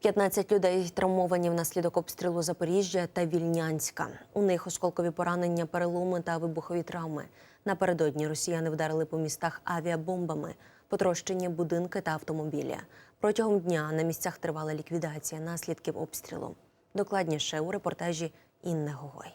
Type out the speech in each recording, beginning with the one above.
15 людей травмовані внаслідок обстрілу Запоріжжя та Вільнянська. У них осколкові поранення, переломи та вибухові травми. Напередодні росіяни вдарили по містах авіабомбами, потрощені будинки та автомобілі. Протягом дня на місцях тривала ліквідація наслідків обстрілу. Докладніше у репортажі Інни Гогой.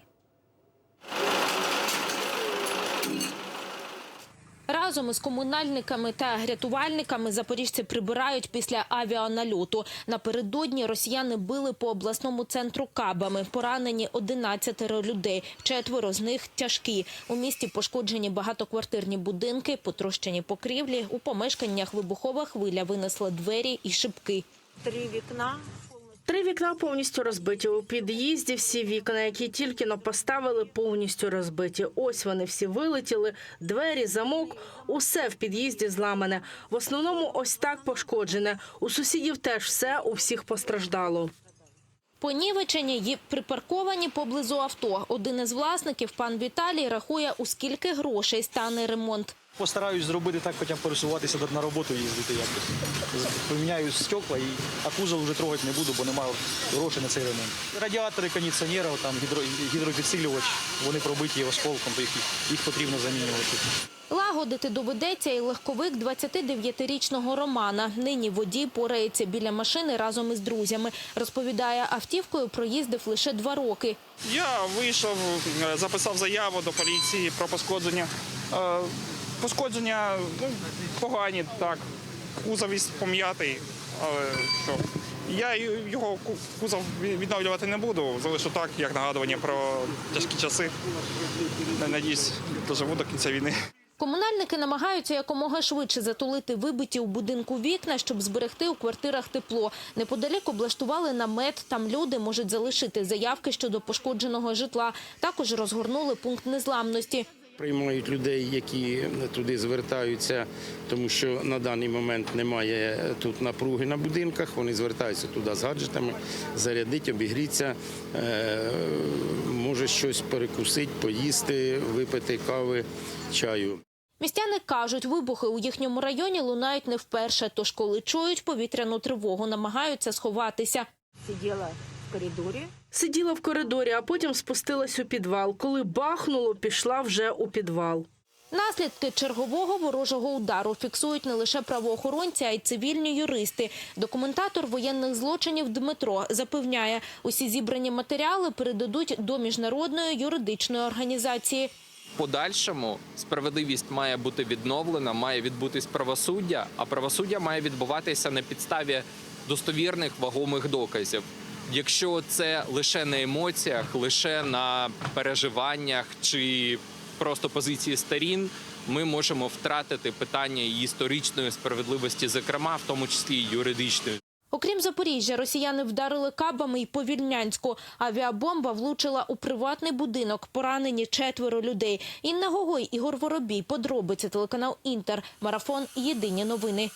Разом із комунальниками та рятувальниками запоріжці прибирають після авіанальоту. Напередодні росіяни били по обласному центру кабами. Поранені 11 людей. Четверо з них тяжкі. У місті пошкоджені багатоквартирні будинки, потрощені покрівлі. У помешканнях вибухова хвиля винесла двері і шибки. Три вікна. Три вікна повністю розбиті. У під'їзді всі вікна, які тільки но поставили, повністю розбиті. Ось вони всі вилетіли, двері, замок, усе в під'їзді зламане. В основному ось так пошкоджене. У сусідів теж все, у всіх постраждало. Понівечені й припарковані поблизу авто. Один із власників, пан Віталій, рахує, у скільки грошей стане ремонт. Постараюсь зробити так, хоча б пересуватися на роботу їздити якось. Поміняю стекла, і, а кузов вже трогати не буду, бо немає грошей на цей ремонт. Радіатори, кондиціонери, там гідро, гідропідсилювач, вони пробиті осколком, то їх, їх потрібно замінювати. Лагодити доведеться і легковик 29-річного Романа. Нині водій порається біля машини разом із друзями. Розповідає, автівкою проїздив лише два роки. Я вийшов, е, записав заяву до поліції про пошкодження. Пошкодження ну, погані, так. Кузов весь пом'ятий, але що. Я його кузов відновлювати не буду, залишу так, як нагадування про тяжкі часи. Надіюсь, доживу до кінця війни. Комунальники намагаються якомога швидше затулити вибиті у будинку вікна, щоб зберегти у квартирах тепло. Неподалік облаштували намет. Там люди можуть залишити заявки щодо пошкодженого житла. Також розгорнули пункт незламності. Приймають людей, які туди звертаються, тому що на даний момент немає тут напруги на будинках. Вони звертаються туди з гаджетами, зарядить, обігріться, е, може щось перекусити, поїсти, випити кави, чаю. Містяни кажуть, вибухи у їхньому районі лунають не вперше. Тож, коли чують повітряну тривогу, намагаються сховатися. Сиділа коридорі. Сиділа в коридорі, а потім спустилась у підвал. Коли бахнуло, пішла вже у підвал. Наслідки чергового ворожого удару фіксують не лише правоохоронці, а й цивільні юристи. Документатор воєнних злочинів Дмитро запевняє, усі зібрані матеріали передадуть до міжнародної юридичної організації. подальшому справедливість має бути відновлена, має відбутись правосуддя, а правосуддя має відбуватися на підставі достовірних вагомих доказів. Якщо це лише на емоціях, лише на переживаннях чи просто позиції сторін, ми можемо втратити питання і історичної справедливості, зокрема, в тому числі і юридичної. Окрім Запоріжжя, росіяни вдарили кабами й по Вільнянську. Авіабомба влучила у приватний будинок. Поранені четверо людей. Інна Гогой, Ігор Воробій. Подробиці телеканал Інтер. Марафон. Єдині новини.